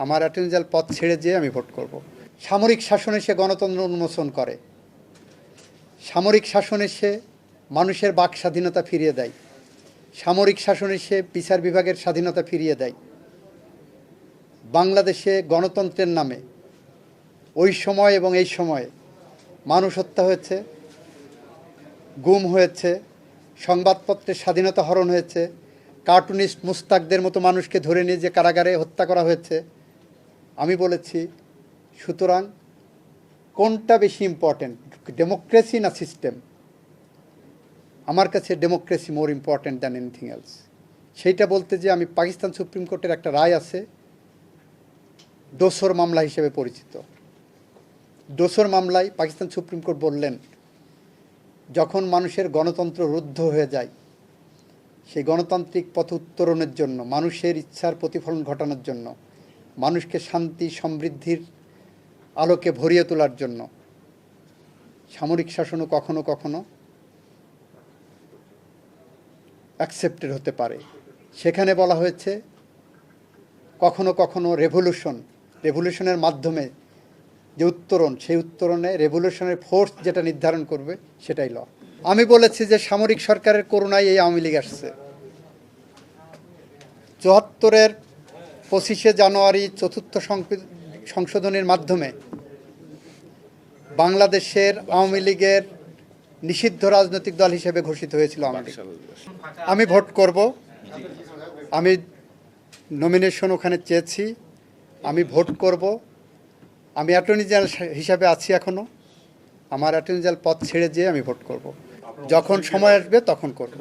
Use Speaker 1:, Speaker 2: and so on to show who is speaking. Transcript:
Speaker 1: আমার attorney general পদ ছেড়ে যেয়ে আমি ভোট করব। সামরিক শাসনে সে গণতন্ত্র উন্মোচন করে। সামরিক শাসনে সে মানুষের বাক স্বাধীনতা ফিরিয়ে দেয়। সামরিক শাসনে সে বিচার বিভাগের স্বাধীনতা ফিরিয়ে দেয়। বাংলাদেশে গণতন্ত্রের নামে ওই সময় এবং এই সময়ে মানুষ হত্যা হয়েছে, গুম হয়েছে, সংবাদপত্রের স্বাধীনতা হরণ হয়েছে, কার্টুনিস্ট মুস্তাকদের মতো মানুষকে ধরে নিয়ে যে কারাগারে হত্যা করা হয়েছে আমি বলেছি, সুতরাং কোনটা বেশি ইম্পর্ট্যান্ট ডেমোক্রেসি না সিস্টেম আমার কাছে democracy more important than anything else সেইটা বলতে যে আমি পাকিস্তান সুপ্রিম কোর্টের একটা রায় আছে, দোসর মামলা হিসেবে পরিচিত। দোসর মামলায় পাকিস্তান সুপ্রিম কোর্ট বললেন, যখন মানুষের গণতন্ত্র রুদ্ধ হয়ে যায়, সেই গণতান্ত্রিক পথ উত্তরণের জন্য, মানুষের ইচ্ছার প্রতিফলন ঘটানোর জন্য মানুষকে শান্তি, সমৃদ্ধির আলোকে ভরিয়ে তোলার জন্য। সামরিক শাসনও কখনো কখনো অ্যাকসেপ্টেড হতে পারে। সেখানে বলা হয়েছে, কখনো কখনো রেভলিউশন রেভলিউশনের মাধ্যমে যে উত্তরণ, সেই উত্তরণে রেভলিউশনের ফোর্স যেটা নির্ধারণ করবে, সেটাই ল আমি বলেছি যে সামরিক সরকারের করুণায় এই আওয়ামী লীগ আসছে। চুয়াত্তরের পঁচিশে জানুয়ারি চতুর্থ সংশোধনীর মাধ্যমে বাংলাদেশের আওয়ামী লীগের নিষিদ্ধ রাজনৈতিক দল হিসেবে ঘোষিত হয়েছিল লীগ। আমি ভোট করব। আমি নমিনেশন ওখানে চেয়েছি। আমি ভোট করব। আমি অ্যাটর্নি জেনারেল হিসাবে আছি এখনও আমার অ্যাটর্নি জেনারেল পদ ছেড়ে যেয়ে আমি ভোট করব। যখন সময় আসবে তখন করব।